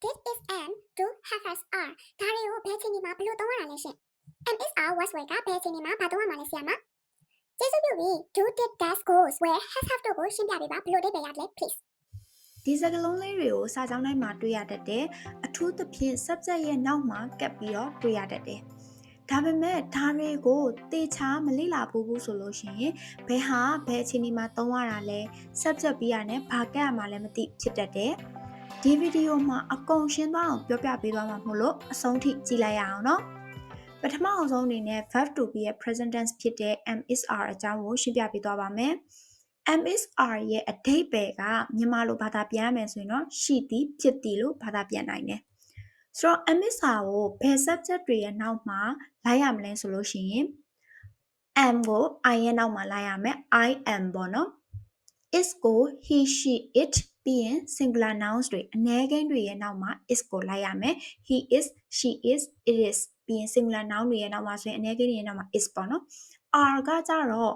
This is am do have has are ဒါတွေကိုဘယ်ချိန်ဒီမှာဘယ်လိုသုံးရတာလဲရှင် am is are was where ကဘယ်ချိန်ဒီမှာဘာသုံးရမှာလဲဆရာမကျေးဇူးပြုပြီး do did does goes where has have တို့ကိုရှင်းပြပေးပါဘယ်လိုအဓိပ္ပာယ်ရလဲ please ဒီစကားလုံးလေးတွေကိုစာကြောင်းတိုင်းမှာတွေ့ရတတ်တယ်အထူးသဖြင့် subject ရဲ့နောက်မှာကပ်ပြီးတော့တွေ့ရတတ်တယ်ဒါပေမဲ့ဒါတွေကိုတေချာမလေ့လာဘူးဘူးဆိုလို့ရှိရင်ဘယ်ဟာဘယ်အချိန်ဒီမှာသုံးရတာလဲ subject ပြီးရနဲ့ဘာကပ်ရမှာလဲမသိဖြစ်တတ်တယ် ဒီဗီဒီယိုမှာအကုန်ရှင်းသွားအောင်ပြောပြပေးသွားမှာမို့လို့အဆုံးထိကြည့်လိုက်ရအောင်နော်ပထမအောင်ဆုံးအနေနဲ့ verb to be ရဲ့ present tense ဖြစ်တဲ့ am is are အကြောင်းကိုရှင်းပြပေးသွားပါမယ် MSR ရဲ့အဓိပ္ပာယ်ကမြန်မာလိုဘာသာပြန်ရမယ်ဆိုရင်တော့ရှိသည်ဖြစ်သည်လို့ဘာသာပြန်နိုင်တယ်။ဆိုတော့ MSR ကိုဘယ် subject တွေရဲ့နောက်မှာလိုက်ရမလဲဆိုလို့ရှိရင် am ကို I ရဲ့နောက်မှာလိုက်ရမယ် I am ပေါ့နော်။ is ကို he she it ပြီးရင် singular nouns တွေအ ਨੇ ကိန်းတွေရဲ့နောက်မှာ is ကိုလိုက်ရမယ် he is she is it is ပြီးရင် singular noun တွေရဲ့နောက်မှာဆိုရင်အ ਨੇ ကိန်းတွေရဲ့နောက်မှာ is ပေါ့နော် r ကကြတော့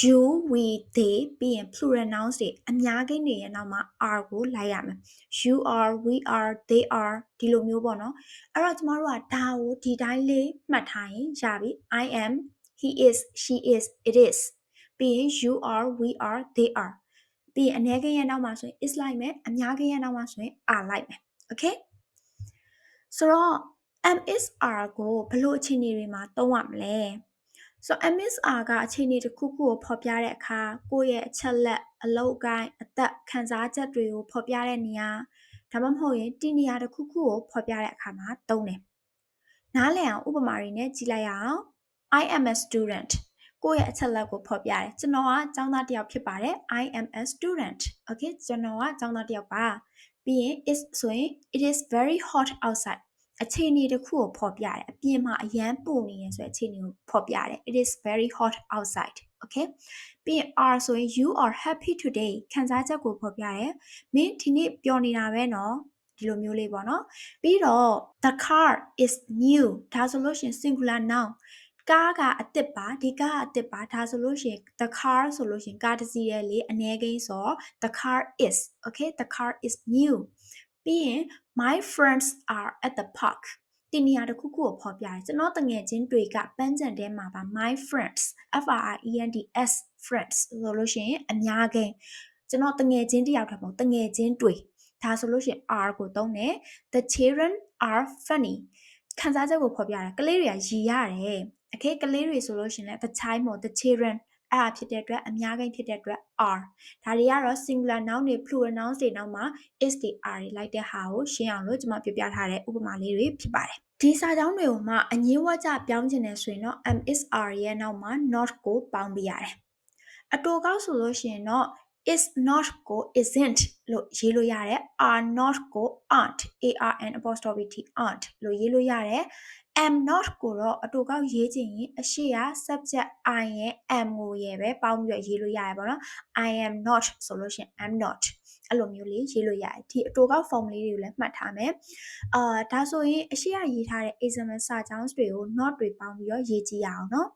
you we they ပြီးရင် plural nouns တွေအများကိန်းတွေရဲ့နောက်မှာ are ကိုလိုက်ရမယ် you are we are they are ဒီလိုမျိုးပေါ့နော်အဲ့တော့ကျမတို့ကဒါကိုဒီတိုင်းလေးမှတ်ထားရင်ရပြီ i am he is she is it is ပြီးရင် you are we are they are ပြီးရင်အ ਨੇ ကိန်းရဲ့နောက်မှာဆိုရင် is လိုက်မယ်အများကိန်းရဲ့နောက်မှာဆိုရင် are လိုက်မယ် okay ဆိုတော့ am is are ကိုဘယ်လိုအခြေအနေတွေမှာသုံးရမလဲဆိုတော့ MSR ကအခြေအနေတစ်ခုခုကိုဖော်ပြတဲ့အခါကိုယ့်ရဲ့အချက်လက်အလောက်ကိုင်းအသက်ခံစားချက်တွေကိုဖော်ပြတဲ့နေရာဒါမှမဟုတ်ရင်ဒီနေရာတစ်ခုခုကိုဖော်ပြတဲ့အခါမှာသုံးတယ်။နားလည်အောင်ဥပမာတွေနဲ့ကြည့်လိုက်ရအောင် I am a student ကိုယ့်ရဲ့အချက်လက်ကိုဖော်ပြတယ်ကျွန်တော်ကကျောင်းသားတစ်ယောက်ဖြစ်ပါတယ် I am a student okay ကျွန်တော်ကကျောင်းသားတစ်ယောက်ပါပြီးရင် is ဆိုရင် it is very hot outside အခြေအနေတစ်ခုကိုဖော်ပြတယ်အပြင်မှာအရန်ပူနေရဆိုတဲ့အခြေအနေကိုဖော်ပြတယ် it is very hot outside okay ပြီးရင် are ဆိုရင် you are happy today ခံစားချက်ကိုဖော်ပြတယ်မင်းဒီနေ့ပျော်နေတာပဲနော်ဒီလိုမျိုးလေးပေါ့နော်ပြီးတော့ the car is new ဒါဆိုလို့ရှင် singular noun ကားကအစ်စ်ပါဒီကားကအစ်စ်ပါဒါဆိုလို့ရှိရင် the car ဆိုလို့ရှိရင်ကားတစ်စီးရဲ့လေအ ਨੇ ကိန်းဆို the car is okay the car is new ပြီးရင် my friends are at the park ဒီနေရာတစ်ခုခုကိုဖော်ပြတယ်ကျွန်တော်တငယ်ချင်းတွေကပန်းချံထဲမှာပါ my friends f r i e n d s friends ဆိုလို့ရှိရင်အများကိန်းကျွန်တော်တငယ်ချင်းတယောက်တည်းမဟုတ်တငယ်ချင်းတွေဒါဆိုလို့ရှိရင် r ကိုသုံးတယ် the children are funny ခံစားချက်ကိုဖော်ပြတယ်ကလေးတွေကရည်ရတယ် okay ကလေးတွေဆိုလို့ရှိရင်လည်း the child မဟုတ် the children အဲ့ဒါဖြစ်တဲ့အတွက်အများကြီးဖြစ်တဲ့အတွက် are ဒါတွေကတော့ singular noun တွေ plural nouns တွေနောက်မှာ is တွေ are တွေလိုက်တဲ့ဟာကိုရှင်းအောင်လို့ကျွန်မပြပြထားတဲ့ဥပမာလေးတွေဖြစ်ပါတယ်ဒီစာကြောင်းတွေကိုမှအငင်းဝကြပြောင်းခြင်းနဲ့ဆိုရင်တော့ am is are ရဲ့နောက်မှာ not ကိုပေါင်းပြရတယ်အတူကောက်ဆိုလို့ရှိရင်တော့ is not ကို isn't လို့ရေးလို့ရတယ် are not ကို aren't a r n apostrophe t aren't လို့ရေးလို့ရတယ် am not ကိုတော့အတူကောက်ရေးချင်ရင်အရှိရ subject i ရဲ့ am ကိုရဲ့ပဲပေါင်းပြီးရေးလို့ရတယ်ပေါ့နော် i am not ဆိုလို့ရှိရင် am not အဲ့လိုမျိုးလေးရေးလို့ရတယ်ဒီအတူကောက် form လေးတွေကိုလည်းမှတ်ထားမယ်အာဒါဆိုရင်အရှိရရေးထားတဲ့ example စာကြောင်းတွေကို not တွေပေါင်းပြီးတော့ရေးကြည့်ရအောင်နော်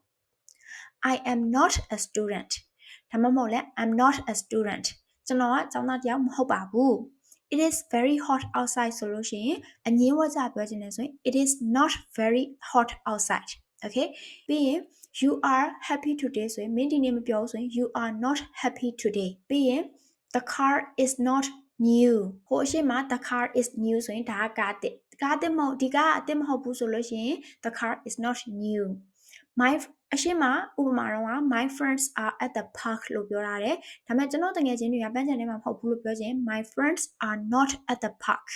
I am not a student ဒါမှမဟုတ်လဲ I'm not a student ကျွန်တော်ကကျောင်းသားတစ်ယောက်မဟုတ်ပါဘူး it is very hot outside ဆိုလို့ရှိရင်အငင်းဝကြပြောချင်တယ်ဆိုရင် it is not very hot outside okay ပြီးရင် you are happy today ဆိုရင်မင်းဒီနေ့မပြောဘူးဆိုရင် you are not happy today ပြီးရင် the car is not new ဟိုအရှိမ the car is new ဆိုရင်ဒါကကားတစ်ကားတစ်မဟုတ်ဒီကားအတစ်မဟုတ်ဘူးဆိုလို့ရှိရင် the car is not new my အရှိမဥပမာတော့က my friends are at the park လို့ပြောရတယ်ဒါပေမဲ့ကျွန်တော်တကယ်ချင်းတွေကပန်းချန်ထဲမှာမဟုတ်ဘူးလို့ပြောချင် my friends are not at the park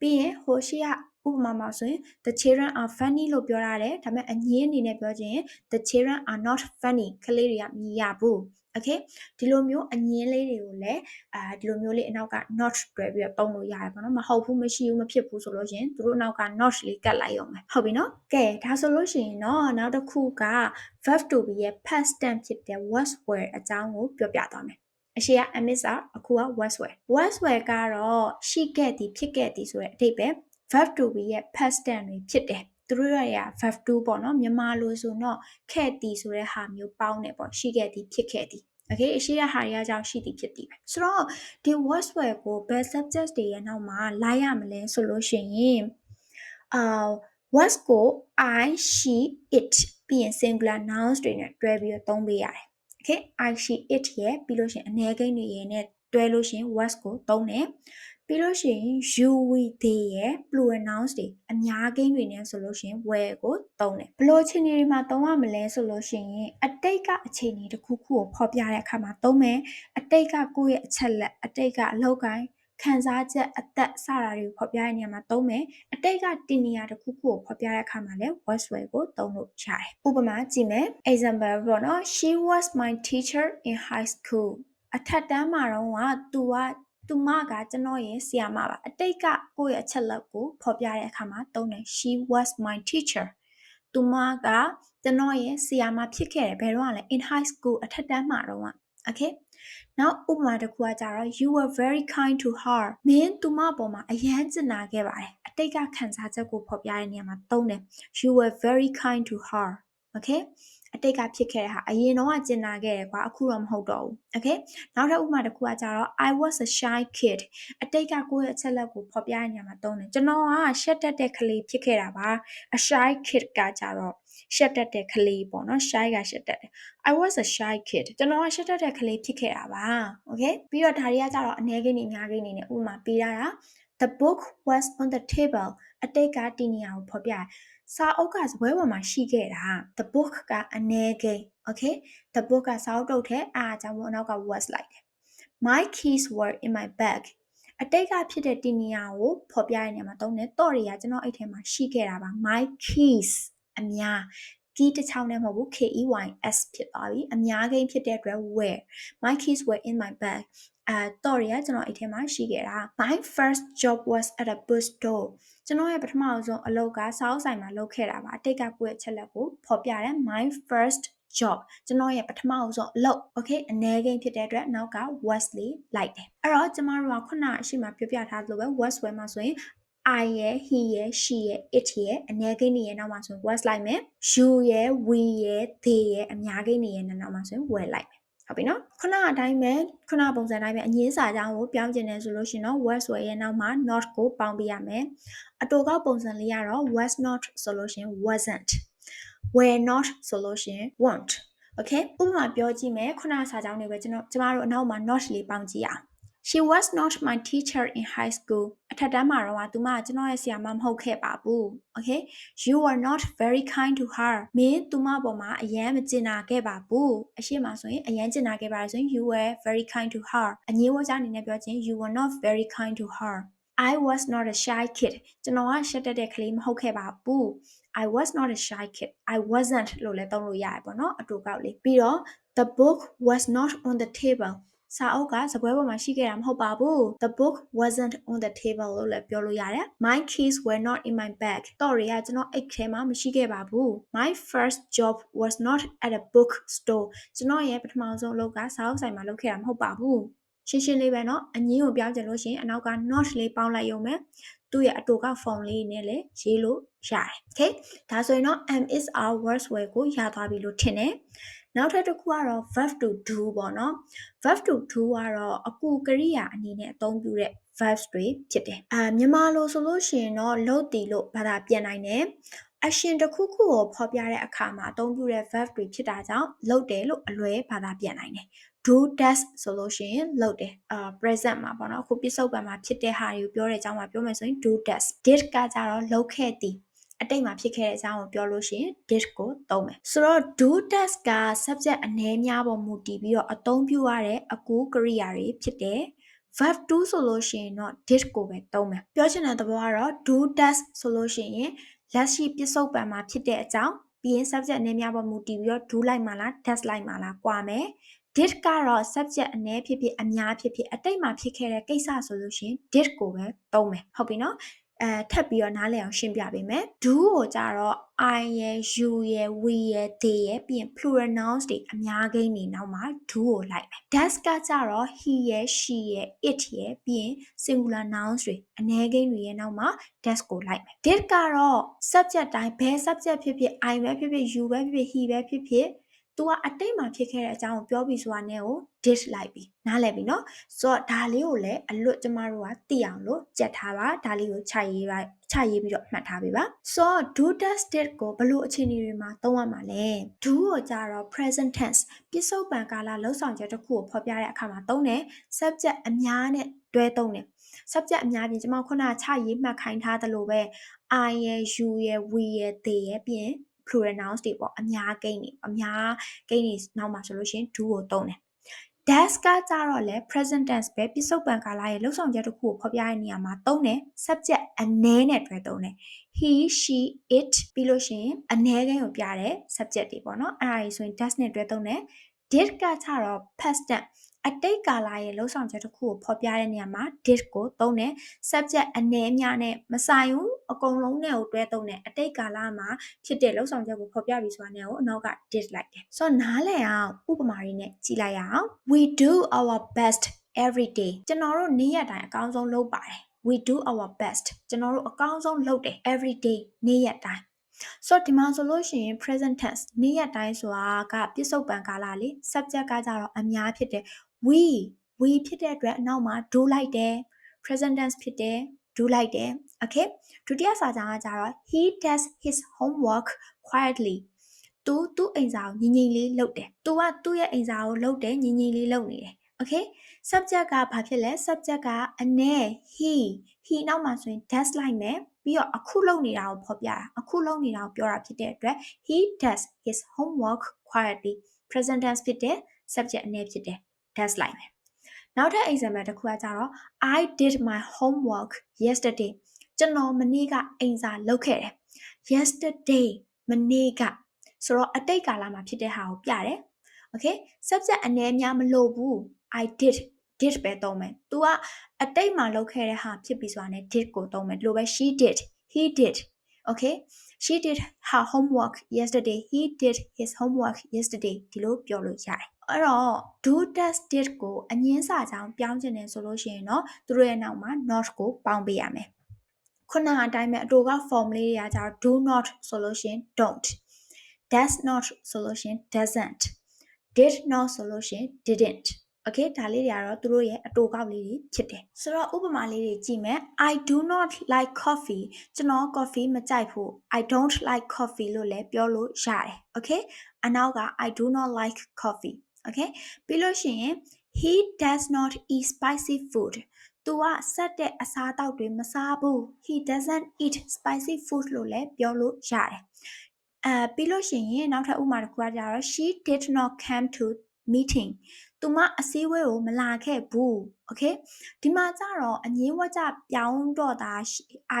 ပြီးရင်ဟိုရှိကဥပမာမှာဆိုရင် the children are funny လို့ပြောရတယ်ဒါပေမဲ့အငင်းအနေနဲ့ပြောချင် the children are not funny ကလေးတွေကမြည်ရဘူး okay ဒီလိုမျိုးအငင်းလေးတွေကိုလည်းအာဒီလိုမျိုးလေးအနောက်က not တွဲပြီးတော့တုံးလို့ရတယ်ပေါ့နော်မဟုတ်ဘူးမရှိဘူးမဖြစ်ဘူးဆိုလို့ရှင်သူတို့အနောက်က not လေးကတ်လိုက်ရုံပဲဟုတ်ပြီနော်ကဲဒါဆိုလို့ရှိရင်တော့နောက်တစ်ခုက verb to be ရဲ့ past tense ဖြစ်တဲ့ was were အကြောင်းကိုပြောပြသွားမယ်အရှိက amiss အခုက was were was were ကတော့ရှိခဲ့သည်ဖြစ်ခဲ့သည်ဆိုတဲ့အဓိပ္ပာယ် verb to be ရဲ့ past tense တွေဖြစ်တယ်သူတို့ရရ verb to ပေါ့နော်မြန်မာလိုဆိုတော့ခဲ့သည်ဆိုတဲ့ဟာမျိုးပေါင်းတယ်ပေါ့ရှိခဲ့သည်ဖြစ်ခဲ့သည် okay အရှိရဟာတွေကကြောင့်ရှိသည်ဖြစ်သည်ပဲဆိုတော့ဒီ was were ကိုဘယ် subject တွေရဲ့နောက်မှာလိုက်ရမလဲဆိုလို့ရှိရင်အာ was ကို i she it ပြီးရင် singular nouns တွေနဲ့တွဲပြီးတော့သုံးပေးရတယ် okay i she it ရဲ့ပြီးလို့ရှိရင်အနည်းကိန်းတွေရဲ့နဲ့တွဲလို့ရှိရင် was ကိုသုံးတယ် ပြီးလို့ရှိရင် you we they ရဲ့ plural nouns တွေအများကိန်းတွေနဲ့ဆိုလို့ရှိရင် were ကိုသုံးတယ်ဘယ်လိုအခြေအနေတွေမှာသုံးရမလဲဆိုလို့ရှိရင်အတိတ်ကအခြေအနေတစ်ခုခုကိုဖော်ပြတဲ့အခါမှာသုံးမယ်အတိတ်ကကိုယ့်ရဲ့အချက်လက်အတိတ်ကအလောက်ကိုင်းခံစားချက်အသက်စတာတွေကိုဖော်ပြတဲ့နေရာမှာသုံးမယ်အတိတ်ကတင်နေရတစ်ခုခုကိုဖော်ပြတဲ့အခါမှာလည်း was were ကိုသုံးလို့ရတယ်ဥပမာကြည့်မယ် example ပေါ့နော် she was my teacher in high school အထက်တန်းမှာတော့ကသူက သူမကကျွန်တော်ရဲ့ဆရာမပါအတိတ်ကကိုယ့်ရဲ့အချက်လက်ကိုဖော်ပြတဲ့အခါမှာသုံးတယ် she was my teacher သူမကကျွန်တော်ရဲ့ဆရာမဖြစ်ခဲ့တယ်ဘယ်တော့လဲ in high school အထက်တန်းမှာတော့ okay နောက်ဥပမာတစ်ခုကကြတော့ you were very kind to her မင်းသူမပေါ်မှာအယမ်းကျင်နာခဲ့ပါတယ်အတိတ်ကခံစားချက်ကိုဖော်ပြတဲ့နေရာမှာသုံးတယ် you were very kind to her okay အတိတ်ကဖြစ်ခဲ့တဲ့ဟာအရင်တော့ကကျင်နာခဲ့တယ်ကွာအခုတော့မဟုတ်တော့ဘူး okay နောက်ထပ်ဥပမာတစ်ခုကကြတော့ I was a shy kid အတိတ်ကကိုယ့်ရဲ့အချက်လက်ကိုဖော်ပြတဲ့နေရာမှာသုံးတယ်ကျွန်တော်ကရှက်တက်တဲ့ကလေးဖြစ်ခဲ့တာပါ a shy kid ကကြတော့ရှက်တက်တဲ့ကလေးပေါ့နော် shy ကရှက်တက်တယ် I was a shy kid ကျွန်တော်ကရှက်တက်တဲ့ကလေးဖြစ်ခဲ့တာပါ okay ပြီးတော့ဒါတွေကကြတော့အနေကိန်းနေအများကိန်းနေနဲ့ဥပမာပေးရတာ the book was on the table အတိတ်ကတည်နေရကိုဖော်ပြတယ် စာအုပ်ကစပွဲပေါ်မှာရှိခဲ့တာ the book ကအနည်းကိန်း okay the book ကစာအုပ်တုပ်ထဲအားကြောင့်မို့အနောက်က was လိုက်တယ် my keys were in my bag အတိတ်ကဖြစ်တဲ့တင်နီယာကိုဖော်ပြရတဲ့နေရာမှာသုံးတယ်တော့တွေကကျွန်တော်အိတ်ထဲမှာရှိခဲ့တာပါ my keys အများ key တစ်ချောင်းနဲ့မဟုတ်ဘူး K E Y S ဖြစ်သွားပြီအများကိန်းဖြစ်တဲ့အတွက် where my keys were in my bag အဲတော့ရကျွန်တော်အိတ်ထဲမှာရှိခဲ့တာ my first job was at a bookstore ကျွန်တော်ရဲ့ပထမဆုံးအလုပ်ကစာအုပ်ဆိုင်မှာလုပ်ခဲ့တာပါအတိတ်ကကိုယ့်ရဲ့ချက်လက်ကိုဖော်ပြတယ် my first job ကျွန်တော်ရဲ့ပထမဆုံးအလုပ် okay အနည်းကိန်းဖြစ်တဲ့အတွက်နောက်က was လေးလိုက်တယ်အဲ့တော့ကျမတို့ကခုနအရှိမပြောပြထားသလိုပဲ was ဝယ်မှာဆိုရင် I ရဲ့ he ရဲ့ she ရဲ့ it ရဲ့အနည်းကိန်းတွေရဲ့နောက်မှာဆိုရင် was လိုက်မယ် you ရဲ့ we ရဲ့ they ရဲ့အများကိန်းတွေရဲ့နောက်မှာဆိုရင် were လိုက်မယ် ဟုတ်ပြီနော်ခုနအတိုင်းပဲခုနပုံစံအတိုင်းပဲအငင်းစာကြောင်းကိုပြောင်းကျင်နေဆိုလို့ရှိရင်တော့ was ဝယ်ရဲ့နောက်မှာ not ကိုပေါင်းပြရမယ်အတူကောက်ပုံစံလေးကတော့ was not ဆိုလို့ရှိရင် wasn't were not ဆိုလို့ရှိရင် weren't okay ဥပမာပြောကြည့်မယ်ခုနစာကြောင်းတွေပဲကျွန်တော်ကျမတို့အနောက်မှာ not လေးပေါင်းကြည့်အောင် She was not my teacher in high school အထက်တန်းမှာတော့သူမကကျွန်တော်ရဲ့ဆရာမမဟုတ်ခဲ့ပါဘူး okay you were not very kind to her မင်းသူမပေါ်မှာအယမ်းမကျင်နာခဲ့ပါဘူးအရှိမဆိုရင်အယမ်းကျင်နာခဲ့ပါတယ်ဆိုရင် you were very kind to her အငြင်းဝကြအနေနဲ့ပြောချင်း you were not very kind to her I was not a shy kid ကျွန်တော်ကရှက်တက်တဲ့ကလေးမဟုတ်ခဲ့ပါဘူး I was not a shy kid I wasn't လို့လည်းသုံးလို့ရတယ်ပေါ့နော်အတူကောက်လေးပြီးတော့ the book was not on the table စာအုပ်ကစပွဲပေါ်မှာရှိခဲ့တာမဟုတ်ပါဘူး The book wasn't on the table လို့လည်းပြောလို့ရတယ် My keys were not in my bag တော့ရကျွန်တော်အိတ်ထဲမှာမရှိခဲ့ပါဘူး My first job was not at a book store ကျွန်တော်ရဲ့ပထမဆုံးအလုပ်ကစာအုပ်ဆိုင်မှာလုပ်ခဲ့တာမဟုတ်ပါဘူးရှင်းရှင်းလေးပဲเนาะအငင်းကိုပြောင်းချင်လို့ရှိရင်အနောက်က not လေးပေါင်းလိုက်ရုံပဲသူ့ရဲ့အတူက form လေးနဲ့လည်းရေးလို့ရတယ် okay ဒါဆိုရင်တော့ am is our words word ကိုရသွားပြီလို့ထင်တယ် နောက်ထပ်တစ်ခုကတော့ verb to do ပေါ့နော် verb to do ကတော့အကူကရိယာအနေနဲ့အသုံးပြုတဲ့ verbs တွေဖြစ်တယ်။အာမြန်မာလိုဆိုလို့ရှိရင်တော့လုပ်တည်လို့ဘာသာပြန်နိုင်တယ်။ action တစ်ခုခုကိုဖော်ပြတဲ့အခါမှာအသုံးပြုတဲ့ verb တွေဖြစ်တာကြောင့်လုပ်တယ်လို့အလွယ်ဘာသာပြန်နိုင်တယ်။ do does ဆိုလို့ရှိရင်လုပ်တယ်အာ present မှာပေါ့နော်အခုပြစ္ဆုတ်ပံမှာဖြစ်တဲ့ဟာတွေကိုပြောတဲ့အကြောင်းမှာပြောမယ်ဆိုရင် do does did ကကြတော့လုပ်ခဲ့သည် အတိတ်မှာဖြစ်ခဲ့တဲ့အကြောင်းကိုပြောလို့ရှိရင် did ကိုသုံးမယ်ဆိုတော့ do does က subject အနည်းများပေါ်မူတည်ပြီးတော့အသုံးပြုရတဲ့အကူကရိယာတွေဖြစ်တယ် verb to ဆိုလို့ရှိရင်တော့ did ကိုပဲသုံးမယ်ပြောချင်တဲ့သဘောကတော့ do does ဆိုလို့ရှိရင်လက်ရှိပြစ္ဆုတ်ပံမှာဖြစ်တဲ့အကြောင်းပြီးရင် subject အနည်းများပေါ်မူတည်ပြီးတော့ do လိုက်မှာလား does လိုက်မှာလား꽌မယ် did ကတော့ subject အနည်းဖြစ်ဖြစ်အများဖြစ်ဖြစ်အတိတ်မှာဖြစ်ခဲ့တဲ့ကိစ္စဆိုလို့ရှိရင် did ကိုပဲသုံးမယ်ဟုတ်ပြီနော် အဲထပ်ပြီးတော့နားလည်အောင်ရှင်းပြပေးမယ် do ကိုကြတော့ I ရယ် you ရယ် we ရယ် they ရယ်ပြီးရင် plural nouns တွေအများကိန်းတွေနောက်မှာ do ကိုလိုက်မယ် does ကကြတော့ he ရယ် she ရယ် it ရယ်ပြီးရင် singular nouns တွေအနည်းကိန်းတွေရဲ့နောက်မှာ does ကိုလိုက်မယ် did ကတော့ subject တိုင်းဘယ် subject ဖြစ်ဖြစ် I ပဲဖြစ်ဖြစ် you ပဲဖြစ်ဖြစ် he ပဲဖြစ်ဖြစ် तू ကအတိတ်မှာဖြစ်ခဲ့တဲ့အကြောင်းကိုပြောပြီးဆိုတာနဲ့ကို did လိုက်ပြီနားလည်ပြီနော်ဆိုတော့ဒါလေးကိုလည်းအလွတ်ကျမတို့ကသိအောင်လို့ကြက်ထားပါဒါလေးကိုခြိုက်ရေးပါခြိုက်ရေးပြီးတော့မှတ်ထားပေးပါဆိုတော့ do does did ကိုဘယ်လိုအခြေအနေတွေမှာသုံးရမှာလဲ do ကိုကြတော့ present tense ပြစ္ဆုတ်ပံကာလလှုပ်ဆောင်ချက်တစ်ခုကိုဖော်ပြတဲ့အခါမှာသုံးတယ် subject အများနဲ့တွဲသုံးတယ် subject အများပြင်ကျွန်မခုနကခြိုက်ရေးမှတ်ခိုင်းထားသလိုပဲ I ရယ် you ရယ် we ရယ် they ရယ်ပြီးရင် plural nouns တွေပေါ့အများကိန်းတွေအများကိန်းတွေနောက်မှာဆိုလို့ရှိရင် do ကိုသုံးတယ် das ကကြတော့လေ present tense ပဲပြစ္ဆုတ်ပံကာလရဲ့လှုပ်ဆောင်ချက်တစ်ခုကိုဖော်ပြတဲ့နေရာမှာသုံးတယ် subject အနည်းနဲ့တွဲသုံးတယ် he she it ပြီးလို့ရှိရင်အနည်းကိန်းကိုပြတဲ့ subject တွေပေါ့နော်အဲ့ဒါကြီးဆိုရင် das နဲ့တွဲသုံးတယ် did ကကြတော့ past tense အတိတ်ကာလရဲ့လှုပ်ဆောင်ချက်တစ်ခုကိုဖော်ပြတဲ့နေရာမှာ did ကိုသုံးတယ် subject အနည်းများနဲ့မဆိုင်ဘူးအကုန်လုံးနဲ့ကိုတွဲသုံးတယ်အတိတ်ကာလမှာဖြစ်တဲ့လှုပ်ဆောင်ချက်ကိုဖော်ပြပြီးဆိုတာနဲ့ကိုအနောက်က did လိုက်တယ်ဆိုတော့နားလည်အောင်ဥပမာတွေနဲ့ကြည့်လိုက်ရအောင် we do our best every day ကျွန်တော်တို့နေ့ရက်တိုင်းအကောင်းဆုံးလုပ်ပါတယ် we do our best ကျွန်တော်တို့အကောင်းဆုံးလုပ်တယ် every day နေ့ရက်တိုင်းဆိုတော့ဒီမှာဆိုလို့ရှိရင် present tense နေ့ရက်တိုင်းဆိုတာကပြစ္ဆုတ်ပံကာလလေ subject ကကြတော့အများဖြစ်တယ် we we ဖြစ်တဲ့အတွက်အနောက်မှာ do လိုက်တယ် present tense ဖြစ်တယ် do လိုက်တယ် okay ဒုတိယစာကြောင်းကကြတော့ he does his homework quietly သူသူ့အိမ်စာကိုငြိမ်ငြိမ်လေးလုပ်တယ်။ तू ကသူ့ရဲ့အိမ်စာကိုလုပ်တယ်ငြိမ်ငြိမ်လေးလုပ်နေတယ်။ Okay subject ကဘာဖြစ်လဲ subject ကအနည်း he he နောက်မှာဆိုရင် does လိုက်မယ်ပြီးတော့အခုလုပ်နေတာကိုဖော်ပြတာအခုလုပ်နေတာကိုပြောတာဖြစ်တဲ့အတွက် he does his homework quietly present tense ဖြစ်တဲ့ subject အနည်းဖြစ်တယ် does လိုက်မယ်နောက်ထပ် example တစ်ခုကကြတော့ I did my homework yesterday ကျွန်တော်မနေ့ကအိမ်စာလုပ်ခဲ့တယ် yesterday မနေ့ကဆိုတော့အတိတ်ကာလမှာဖြစ်တဲ့ဟာကိုပြတယ် okay subject အနည်းများမလို့ဘူး I did did ပဲသုံးမယ်။ तू ကအတိတ်မှာလုပ်ခဲ့တဲ့ဟာဖြစ်ပြီးဆိုတာနဲ့ did ကိုသုံးမယ်။ဒီလိုပဲ she did he did okay she did her homework yesterday he did his homework yesterday ဒီလိုပြောလို့ရတယ်။ အဲ့တော့ do does did ကိုအငင်းစာကြောင်းပြောင်းချင်တယ်ဆိုလို့ရှိရင်တော့သူတို့ရဲ့နောက်မှာ not ကိုပေါင်းပေးရမယ်။ခုနကအတိုင်းပဲအတူက form လေးတွေကကျတော့ do not ဆိုလို့ရှိရင် don't does not ဆိုလို့ရှိရင် doesn't did not ဆိုလို့ရှိရင် didn't okay ဒါလေးတွေကတော့သူတို့ရဲ့အတူကောက်လေးတွေဖြစ်တယ်ဆိုတော့ဥပမာလေးတွေကြည့်မယ် I do not like coffee ကျွန်တော် coffee မကြိုက်ဘူး I don't like coffee လို့လည်းပြောလို့ရတယ် okay အနောက်က I do not like coffee okay ပြီးလို့ရှိရင် he does not eat spicy food သူကဆက်တဲ့အစားအသောက်တွေမစားဘူး he doesn't eat spicy food လို့လည်းပြောလို့ရတယ်အဲပြီးလို့ရှိရင်နောက်ထပ်ဥပမာတစ်ခုကကြတော့ she did not come to meeting သူမအစည်းအဝေးကို မလာခဲ့ဘူး okay ဒီမှာကျတော့ အငင်းဝကြပြောင်းတော့တာ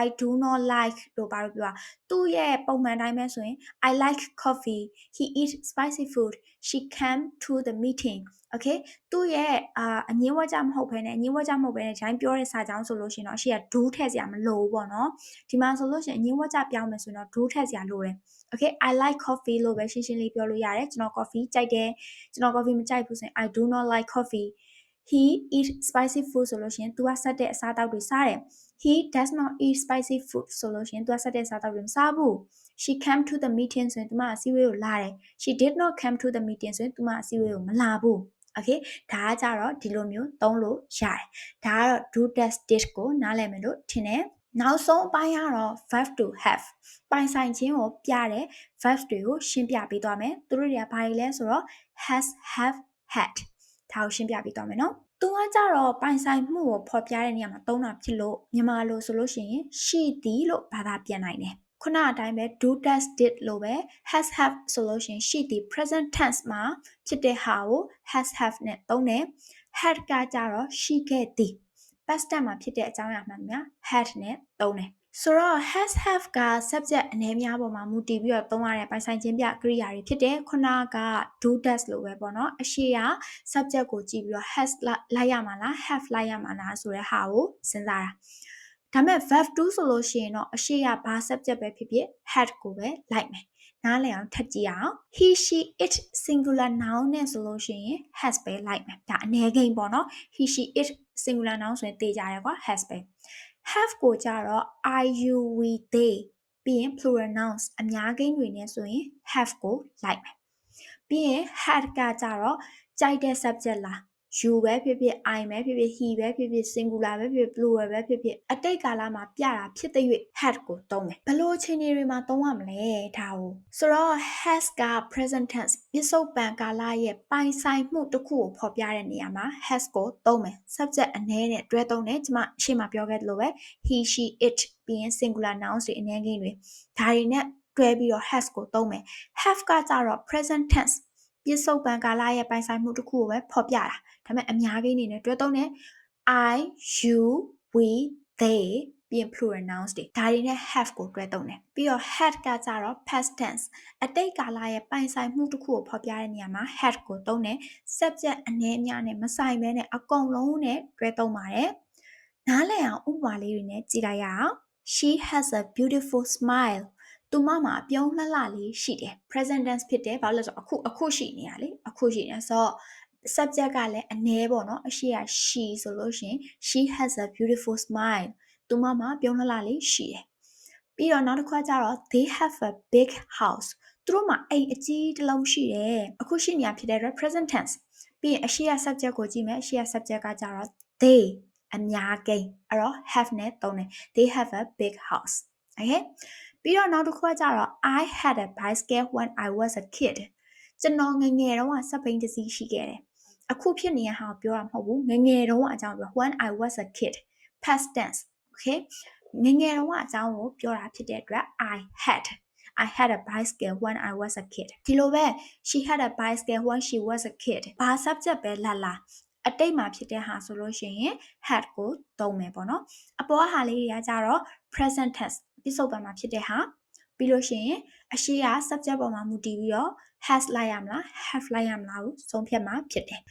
I do not like လို့ပါလို့ပြောတာ သူ့ရဲ့ပုံမှန်တိုင်းပဲဆိုရင် I like coffee he eat spicy food she came to the meeting okay သူ့ရဲ့အာအငင်းဝကြမဟုတ်ဘဲနဲ့ အငင်းဝကြမဟုတ်ဘဲနဲ့ဂျိုင်းပြောတဲ့စာကြောင်းဆိုလို့ရှိရင်တော့အရှိက do ထည့်စရာမလိုဘူးပေါ့နော် ဒီမှာဆိုလို့ရှိရင် အငင်းဝကြပြောင်းမယ်ဆိုရင်တော့ do ထည့်စရာလိုတယ် okay I like coffee လို့ပဲရှင်းရှင်းလေးပြောလို့ရတယ် ကျွန်တော် coffee ကြိုက်တယ် ကျွန်တော် coffee မကြိုက်ဘူးဆိုရင် I do not like coffee he eat spicy food ဆိုလို့ရှိရင် तू ကဆက်တဲ့အစားအသောက်တွေစားတယ် he does not eat spicy food ဆိုလို့ရှိရင် तू ကဆက်တဲ့အစားအသောက်တွေမစားဘူး she came to the meeting ဆိုရင် तू မအစည်းအဝေးကိုလာတယ် she did not come to the meeting ဆိုရင် तू မအစည်းအဝေးကိုမလာဘူး okay ဒါကကြတော့ဒီလိုမျိုးသုံးလို့ရတယ်ဒါကတော့ do does did ကိုနားလည်မယ်လို့ထင်တယ်နောက်ဆုံးအပိုင်းကတော့ verb to have ပိုင်ဆိုင်ခြင်းကိုပြတဲ့ verbs တွေကိုရှင်းပြပေးသွားမယ်သူတို့တွေကဘာတွေလဲဆိုတော့ has have had ဒါကိုရှင်းပြပေးသွားမယ်နော်သူကကြတော့ပိုင်ဆိုင်မှုကိုဖော်ပြတဲ့နေရာမှာသုံးတာဖြစ်လို့မြန်မာလိုဆိုလို့ရှိရင်ရှိသည်လို့ဘာသာပြန်နိုင်တယ်ခုနအတိုင်းပဲ do does did လို့ပဲ has have ဆိုလို့ရှိရင်ရှိသည် present tense မှာဖြစ်တဲ့ဟာကို has have နဲ့သုံးတယ် had ကကြတော့ရှိခဲ့သည် past tense မှာဖြစ်တဲ့အကြောင်းအရာမှန်များ had နဲ့သုံးတယ် ဆိုတော့ has have က subject အနေများပေါ်မှာမူတည်ပြီးတော့သုံးရတဲ့ပိုင်ဆိုင်ခြင်းပြကရိယာတွေဖြစ်တယ်ခုနက do does လို့ပဲပေါ့နော်အရှိက subject ကိုကြည့်ပြီးတော့ has လိုက်ရမှာလား have လိုက်ရမှာလားဆိုတဲ့ဟာကိုစဉ်းစားတာဒါမဲ့ verb to ဆိုလို့ရှိရင်တော့အရှိကဘာ subject ပဲဖြစ်ဖြစ် had ကိုပဲလိုက်မယ်နားလည်အောင်ထပ်ကြည့်အောင် he she it singular noun နဲ့ဆိုလို့ရှိရင် has ပဲလိုက်မယ်ဒါအနည်းကိန်းပေါ့နော် he she it singular noun ဆိုရင်တေးကြရဲကွာ has ပဲ have ကိုကြတော့ i you we they ပြီးရင် plural nouns အများကိန်းတွေနဲ့ဆိုရင် have ကိုလိုက်မယ်ပြီးရင် had ကကြတော့ကြိုက်တဲ့ subject လား you ပဲဖြစ်ဖြစ် I ပဲဖြစ်ဖြစ် he ပဲဖြစ်ဖြစ် singular ပဲဖြစ်ဖြစ် plural ပဲဖြစ်ဖြစ်အတိတ်ကာလမှာပြတာဖြစ်တဲ့၍ had ကိုသုံးမယ်ဘယ်လိုအခြေအနေတွေမှာသုံးရမလဲဒါကိုဆိုတော့ has က present tense ပစ္စုပန်ကာလရဲ့ပိုင်ဆိုင်မှုတစ်ခုကိုဖော်ပြတဲ့နေရာမှာ has ကိုသုံးမယ် subject အနည်းနဲ့တွဲသုံးတယ်ကျွန်မရှေ့မှာပြောခဲ့သလိုပဲ he she it ပြီးရင် singular nouns တွေအနည်းငယ်တွေဒါတွေနဲ့တွဲပြီးတော့ has ကိုသုံးမယ် have ကကြတော့ present tense ပစ္စုပန်ကာလရဲ့ပိုင်ဆိုင်မှုတစ်ခုကိုပဲဖော်ပြတာဒါပေမဲ့အများကြီးအနေနဲ့တွဲသုံးတယ် I you we they ပြီးရင် plural nouns တွေဒါတွေနဲ့ have ကိုတွဲသုံးတယ်ပြီးတော့ had ကကြတော့ past tense အတိတ်ကာလရဲ့ပိုင်ဆိုင်မှုတစ်ခုကိုဖော်ပြတဲ့နေရာမှာ had ကိုသုံးတယ် subject အနည်းအများနဲ့မဆိုင်ဘဲနဲ့အကုန်လုံးနဲ့တွဲသုံးပါတယ်နားလည်အောင်ဥပမာလေးတွေနဲ့ကြည့်လိုက်ရအောင် she has a beautiful smile သူမမှာအပြုံးလှလှလေးရှိတယ် present tense ဖြစ်တယ်ဘာလို့လဲဆိုတော့အခုအခုရှိနေရလေအခုရှိနေဆိုတော့ subject ကလည်းအ ਨੇ ပေါ့နော်အရှိက she ဆိုလို့ရှရင် she has a beautiful smile သူမမှာပြုံးလှလှလေးရှိတယ်ပြီးတော့နောက်တစ်ခါကျတော့ they have a big house သူတို့မှာအိမ်အကြီးတစ်လုံးရှိတယ်အခုရှိနေရဖြစ်တဲ့ present tense ပြီးရင်အရှိက subject ကိုကြည့်မယ်အရှိက subject ကကျတော့ they အများကိန်းအဲ့တော့ have နဲ့သုံးတယ် they have a big house okay ပြီးတော့နောက်တစ်ခုကကျတော့ I had a bicycle when I was a kid ကျွန်တော်ငယ်ငယ်တုန်းကစက်ဘီးတစ်စီးရှိခဲ့တယ်အခုဖြစ်နေတဲ့ဟာကိုပြောတာမဟုတ်ဘူးငယ်ငယ်တုန်းကအကြောင်းပြော when I was a kid past tense okay ငယ်ငယ်တုန်းကအကြောင်းကိုပြောတာဖြစ်တဲ့အတွက် I had I had a bicycle when I was a kid ဒီလိုပဲ she had a bicycle when she was a kid ဘာ subject ပဲလာလာ အတိတ်မှာဖြစ်တဲ့ဟာဆိုလို့ရှိရင် had ကိုသုံးမယ်ပေါ့နော်အပေါ်ဟာလေးတွေကကြတော့ present tense ပြစ္ဆုတ်ပံမှာဖြစ်တဲ့ဟာပြီးလို့ရှိရင်အရှိက subject ပေါ်မှာမူတည်ပြီးတော့ has လိုက်ရမလား have လိုက်ရမလားကိုဆုံးဖြတ်မှာဖြစ်တယ်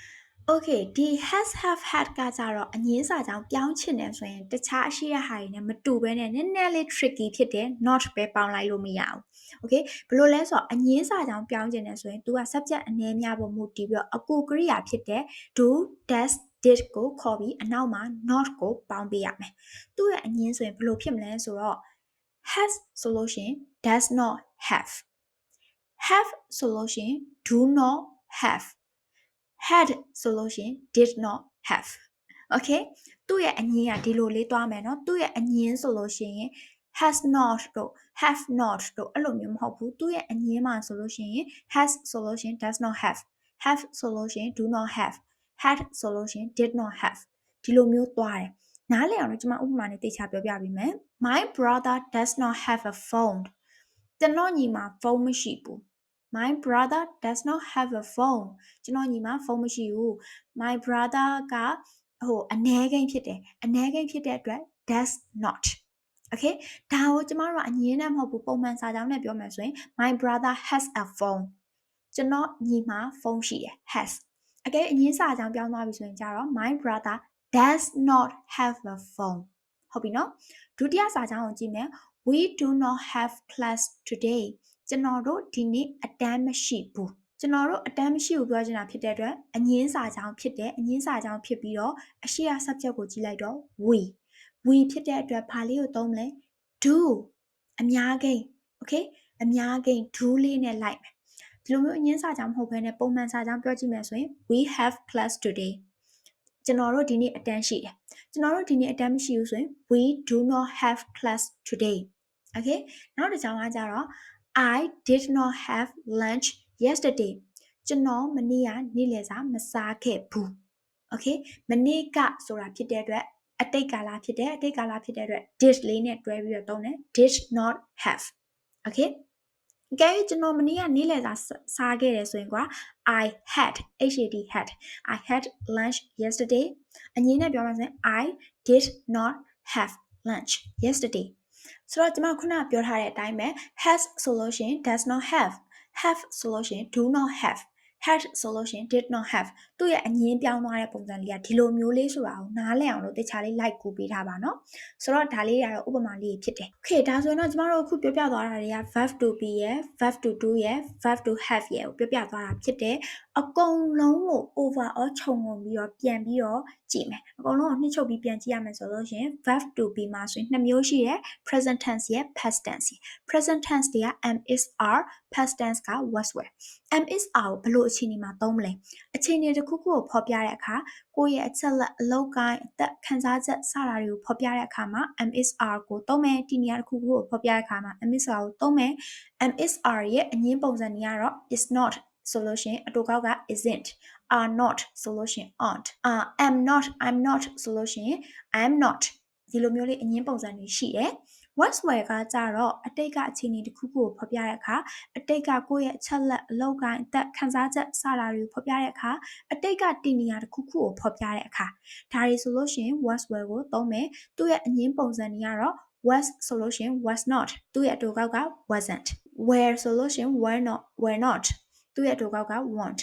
Okay ဒီ has have had ကကြတော့အငင်းစာကြောင့်ပြောင်းချင်တယ်ဆိုရင်တခြားအရှိရဟာတွေနဲ့မတူဘဲနဲ့နည်းနည်းလေး tricky ဖြစ်တယ် not ပဲပေါင်းလိုက်လို့မရဘူး Okay ဘယ်လိုလဲဆိုတော့အငင်းစာကြောင့်ပြောင်းချင်တယ်ဆိုရင် तू က subject အနည်းများပေါ်မူတည်ပြီးတော့အကူကရိယာဖြစ်တဲ့ do does did ကိုခေါ်ပြီးအနောက်မှာ not ကိုပေါင်းပေးရမယ်သူ့ရဲ့အငင်းဆိုရင်ဘယ်လိုဖြစ်မလဲဆိုတော့ has ဆိုလို့ရှိရင် does not have have ဆိုလို့ရှိရင် do not have had ဆိုလို့ရှင် did not have okay သူ့ရဲ့အငင်းကဒီလိုလေးသွားမယ်နော်သူ့ရဲ့အငင်းဆိုလို့ရှင် has not တို့ have not တို့အဲ့လိုမျိုးမဟုတ်ဘူးသူ့ရဲ့အငင်းမှာဆိုလို့ရှင် has ဆိုလို့ရှင် does not have have ဆိုလို့ရှင် do not have had ဆိုလို့ရှင် did not have ဒီလိုမျိုးသွားတယ်နားလည်အောင်လို့ကျွန်မဥပမာနဲ့သိချပြောပြပေးမယ် my brother does not have a phone ကျွန်တော်ညီမဖုန်းမရှိဘူး My brother does not have a phone ကျွန်တော်ညီမဖုန်းမရှိဘူး My brother ကဟိုအ ਨੇ ကိန်းဖြစ်တယ်အ ਨੇ ကိန်းဖြစ်တဲ့အတွက် does not Okay ဒါကိုကျမတို့ကအငင်းနဲ့မဟုတ်ဘူးပုံမှန်စာကြောင်းနဲ့ပြောမယ်ဆိုရင် My brother has a phone ကျွန်တော်ညီမဖုန်းရှိတယ် has အကဲအငင်းစာကြောင်းပြောင်းသွားပြီဆိုရင်ကြတော့ My brother does not have a phone ဟုတ်ပြီနော်ဒုတိယစာကြောင်းကိုကြည့်မယ် We do not have class today ကျွန်တော်တို့ဒီနေ့အတန်းမရှိဘူးကျွန်တော်တို့အတန်းမရှိဘူးပြောချင်တာဖြစ်တဲ့အတွက်အငင်းစာကြောင်းဖြစ်တယ်အငင်းစာကြောင်းဖြစ်ပြီးတော့အရှိရ subject ကိုကြည့်လိုက်တော့ we we ဖြစ်တဲ့အတွက်ဘာလေးကိုသုံးမလဲ do အများကိန်း okay အများကိန်း do လေးနဲ့လိုက်မယ်ဒီလိုမျိုးအငင်းစာကြောင်းမဟုတ်ဘဲနဲ့ပုံမှန်စာကြောင်းပြောကြည့်မယ်ဆိုရင် we have class today ကျွန်တော်တို့ဒီနေ့အတန်းရှိတယ်ကျွန်တော်တို့ဒီနေ့အတန်းမရှိဘူးဆိုရင် we do not have class today okay နောက်တစ်ကြောင်းကကြတော့ I did not have lunch yesterday ကျွန်တော်မနေ့ကနေ့လယ်စာမစားခဲ့ဘူး okay မနေ့ကဆိုတာဖြစ်တဲ့အတွက်အတိတ်ကာလဖြစ်တယ်အတိတ်ကာလဖြစ်တဲ့အတွက် did လေးနဲ့တွဲပြီးတော့သုံးတယ် did not have okay ကဲကျွန်တော်မနေ့ကနေ့လယ်စာစားခဲ့တယ်ဆိုရင်ကွာ I had had had I had lunch yesterday အငင်းနဲ့ပြောမှဆိုရင် I did not have lunch yesterday ဆိုတော့ကျွန်မခုနပြောထားတဲ့အတိုင်းပဲ has ဆိုလို့ရှိရင် does not have have ဆိုလို့ရှိရင် do not have had ဆိုလို့ရှင် did not have သူ့ရဲ့အငင်းပြောင်းသွားတဲ့ပုံစံလေးကဒီလိုမျိုးလေးဆိုတာကိုနားလည်အောင်လို့တခြားလေး like ကူပေးထားပါနော်ဆိုတော့ဒါလေးကတော့ဥပမာလေးဖြစ်တယ် okay ဒါဆိုရင်တော့ကျမတို့အခုပြောပြသွားတာတွေက verb to be ရယ် verb to do ရယ် verb to have ရယ်ကိုပြောပြသွားတာဖြစ်တယ်အကုန်လုံးကို overall ခြုံငုံပြီးတော့ပြန်ပြီးတော့ကြည့်မယ်အကုန်လုံးကိုနှစ်ချုပ်ပြီးပြန်ကြည့်ရမယ်ဆိုလို့ရှင် verb to be မှာဆိုရင်နှစ်မျိုးရှိတယ် present tense ရယ် past tense present tense တွေက am is are past tense က was were am is are ကိုဘယ်လိုအခြေအနေမှာသုံးမလဲအခြေအနေတစ်ခုခုကိုဖော်ပြတဲ့အခါကိုယ့်ရဲ့အချက်လက်အလောက်ကိုင်းအသက်ခံစားချက်စတာတွေကိုဖော်ပြတဲ့အခါမှာ am is are ကိုသုံးမယ်ဒီနေရာတစ်ခုခုကိုဖော်ပြတဲ့အခါမှာ am is are ကိုသုံးမယ် am is are ရဲ့အငင်းပုံစံတွေကတော့ is not ဆိုလို့ရှိရင်အတူကောက်က isn't are not ဆိုလို့ရှိရင် aren't uh, am not i'm not ဆိုလို့ရှိရင် i'm not ဒီလိုမျိုးလေးအငင်းပုံစံတွေရှိတယ် was where ကကြတော့အတိတ်ကအခြေအနေတစ်ခုခုကိုဖော်ပြတဲ့အခါအတိတ်ကကိုယ့်ရဲ့အချက်လက်အလောက်ကိုင်းအသက်ခံစားချက်စတာတွေကိုဖော်ပြတဲ့အခါအတိတ်ကတည်နေရာတစ်ခုခုကိုဖော်ပြတဲ့အခါဒါတွေဆိုလို့ရှိရင် was where ကိုသုံးမယ်သူ့ရဲ့အငင်းပုံစံတွေကတော့ was ဆိုလို့ရှိရင် was not သူ့ရဲ့အတူကောက်က wasn't where ဆိုလို့ရှိရင် were not were not သူ့ရဲ့အတူကောက်က want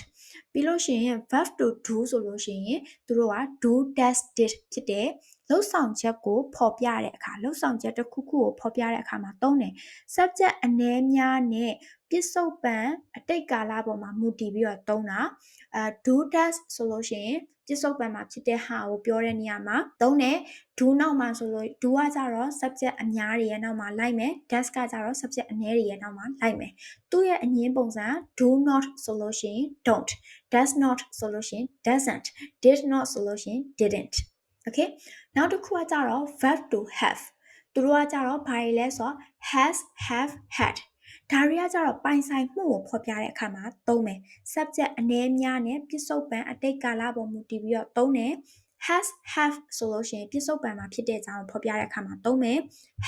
ပြီးလို့ရှိရင် verb to do ဆိုလို့ရှိရင်သူတို့က do does did ဖြစ်တဲ့ လှုပ်ဆောင်ချက်ကိုဖော်ပြတဲ့အခါလှုပ်ဆောင်ချက်တစ်ခုခုကိုဖော်ပြတဲ့အခါမှာသုံးတယ် subject အနည်းများနဲ့ပြစ္ဆုတ်ပံအတိတ်ကာလပေါ်မှာမူတည်ပြီးတော့သုံးတာအဲ do does ဆိုလို့ရှိရင်ပြစ္ဆုတ်ပံမှာဖြစ်တဲ့ဟာကိုပြောတဲ့နေရာမှာသုံးတယ် do နောက်မှာဆိုလို့ do ကကြတော့ subject အများတွေရဲ့နောက်မှာလိုက်မယ် does ကကြတော့ subject အနည်းတွေရဲ့နောက်မှာလိုက်မယ်သူ့ရဲ့အငင်းပုံစံ do not ဆိုလို့ရှိရင် don't does not ဆိုလို့ရှိရင် doesn't did not ဆိုလို့ရှိရင် didn't okay နောက်တစ်ခုကကြတော့ verb to have သူတို့ကကြတော့ဘာတွေလဲဆိုတော့ has have had ဒါတွေကကြတော့ပိုင်ဆိုင်မှုကိုဖော်ပြတဲ့အခါမှာသုံးမယ် subject အနည်းများနဲ့ပြစ္ဆုတ်ပံအတိတ်ကာလပေါ်မူတည်ပြီးတော့သုံးတယ် has have ဆိုလို့ရှိရင်ပြစ္ဆုတ်ပံမှာဖြစ်တဲ့အကြောင်းကိုဖော်ပြတဲ့အခါမှာသုံးမယ်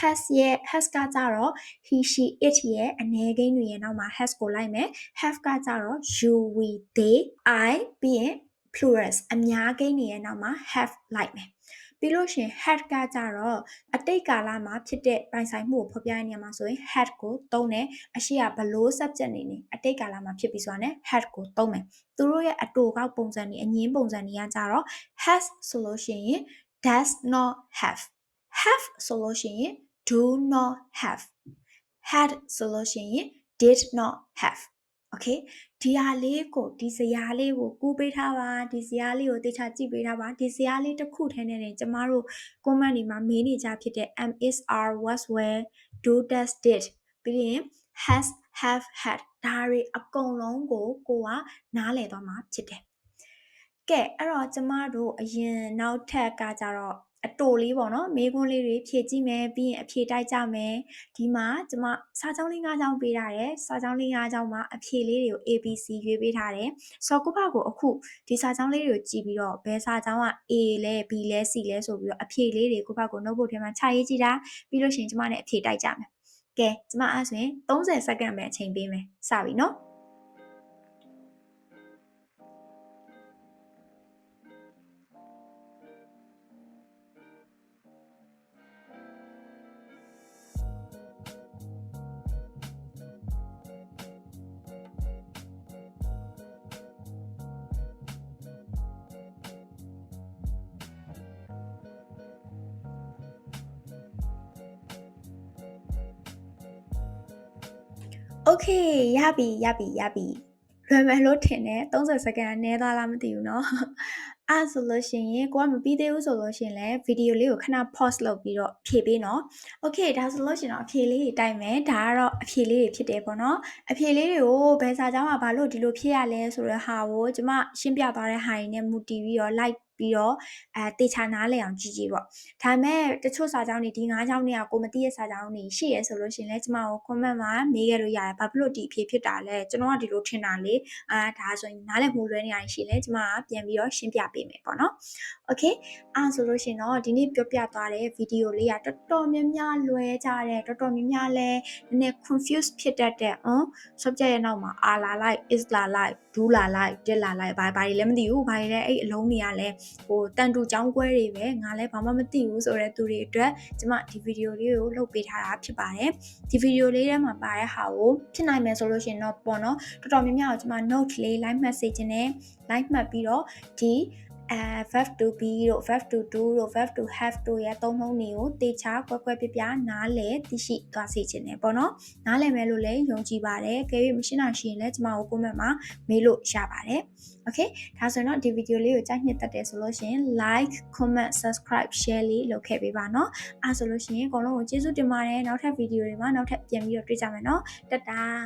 has ရဲ့ has ကကြတော့ he she it ရဲ့အနည်းကိန်းတွေရဲ့နောက်မှာ has ကိုလိုက်မယ် have ကကြတော့ you we they i ပြီးရင် plurals အများကိန်းတွေရဲ့နောက်မှာ have လိုက်မယ် ပြီးလို့ရှရင် had ကကြတော့အတိတ်ကာလမှာဖြစ်တဲ့ပိုင်ဆိုင်မှုကိုဖော်ပြရတဲ့နေရာမှာဆိုရင် had ကိုသုံးတယ်အရှိကဘလို့ subject နေနေအတိတ်ကာလမှာဖြစ်ပြီးဆိုတာ ਨੇ had ကိုသုံးမယ်သူတို့ရဲ့အတူကောက်ပုံစံတွေအငင်းပုံစံတွေကကြတော့ has ဆိုလို့ရှိရင် does not have have ဆိုလို့ရှိရင် do not have had ဆိုလို့ရှိရင် did not have okay ဒီဟာလေးကိုဒီဇယားလေးကိုကူးပေးထားပါဒီဇယားလေးကိုတေချာကြည့်ပေးထားပါဒီဇယားလေးတစ်ခုထဲနဲ့နေကျမတို့ comment တွေမှာမေးနေကြဖြစ်တဲ့ am is are was were do does did ပြီးရင် has have had ဒါတွေအကုန်လုံးကိုကိုကနားလည်သွားမှာဖြစ်တယ်ကဲအဲ့တော့ကျမတို့အရင်နောက်ထပ်ကကြတော့ အတိုလေးပေါ့နော်မေးခွန်းလေးတွေဖြည့်ကြည့်မယ်ပြီးရင်အဖြေတိုက်ကြမယ်ဒီမှာကျမစာကြောင်းလေး၅ကြောင်းပေးထားတယ်စာကြောင်းလေး၅ကြောင်းမှာအဖြေလေးတွေကို ABC ရွေးပေးထားတယ်ဆိုတော့ကိုဖကိုအခုဒီစာကြောင်းလေးတွေကိုကြည့်ပြီးတော့ဘယ်စာကြောင်းက A လဲ B လဲ C လဲဆိုပြီးတော့အဖြေလေးတွေကိုဖကို notebook ထဲမှာခြာရေးကြည့်တာပြီးလို့ရှိရင်ကျမနဲ့အဖြေတိုက်ကြမယ်ကဲကျမအဲ့ဆိုရင်30စက္ကန့်ပဲအချိန်ပေးမယ်စပြီနော် โอเคရပြီရပြီရပြီလွယ်မယ်လို့ထင်တယ်30စက္ကန့်ကနည်းသွားလားမသိဘူးเนาะအဲ့ဆိုလို့ရှိရင်ကိုကမပြီးသေးဘူးဆိုလို့ရှိရင်လည်းဗီဒီယိုလေးကိုခဏ pause လုပ်ပြီးတော့ဖြည့်ပေးเนาะโอเคဒါဆိုလို့ရှိရင်တော့အဖြေလေးတွေတိုက်မယ်ဒါကတော့အဖြေလေးတွေဖြစ်တယ်ပေါ့เนาะအဖြေလေးတွေကိုဘယ်စာကြောင်းကဘာလို့ဒီလိုဖြည့်ရလဲဆိုတဲ့ဟာကိုကျမရှင်းပြသွားတဲ့ဟာတွေနဲ့မူတည်ပြီးတော့ like ပြီးတော့အဲတေချာနားလည်အောင်ကြည့်ကြည့်ပေါ့ဒါပေမဲ့တချို့စာကြောင်းတွေဒီ၅ကြောင်းတွေကကိုမသိတဲ့စာကြောင်းတွေရှိရဲဆိုလို့ရှိရင်လည်းကျမကို comment မှာမေးခဲ့လို့ရတယ်ဘာဖြစ်လို့ဒီအဖြစ်ဖြစ်တာလဲကျွန်တော်ကဒီလိုထင်တာလေအာဒါဆိုရင်နားလည်မှုလွဲနေရရှိလဲကျမကပြန်ပြီးတော့ရှင်းပြပေးမယ်ပေါ့နော် okay အားဆိုလို့ရှိရင်တော့ဒီနေ့ပြောပြသွားတဲ့ဗီဒီယိုလေးကတော်တော်များများလွဲကြတယ်တော်တော်များများလဲနည်းနည်း confuse ဖြစ်တတ်တဲ့ဟမ် subject ရဲ့နောက်မှာ are လာလိုက် is လာလိုက် do လာလိုက် did လာလိုက်ဘာဘာတွေလည်းမသိဘူးဘာတွေလဲအဲ့အလုံးတွေကလည်းဟိုတန်တူចောင်းကွဲတွေပဲငါလည်းဘာမှမသိဘူးဆိုတဲ့သူတွေအတွက်ကျမဒီဗီဒီယိုလေးကိုလုပ်ပေးထားတာဖြစ်ပါတယ်ဒီဗီဒီယိုလေးထဲမှာပါတဲ့ဟာကိုဖြစ်နိုင်မယ်ဆိုလို့ရှိရင်တော့ပေါ့နော်တော်တော်များများကိုကျမ note လေး like မှတ်စေခြင်းနဲ့ like မှတ်ပြီးတော့ဒီ အဲ verb to be တို့ verb to do တို့ verb to have တို့ရဲ့သုံးလုံးတွေကိုတေချာကွက်ကွက်ပြပြနားလည်သိရှိသွားစေချင်တယ်ပေါ့နော်နားလည်မယ်လို့လည်းယုံကြည်ပါတယ်ကဲ၍မရှင်းတာရှိရင်လည်းကျမတို့ comment မှာမေးလို့ရပါတယ် okay ဒါဆိုရင်တော့ဒီ video လေးကိုကြိုက်နှစ်သက်တယ်ဆိုလို့ရှိရင် like comment subscribe share လေးလုပ်ခဲ့ပေးပါနော်အဲဆိုလို့ရှိရင်အကုန်လုံးကိုကျေးဇူးတင်ပါတယ်နောက်ထပ် video တွေမှာနောက်ထပ်ပြန်ပြီးတော့တွေ့ကြမယ်နော်တတား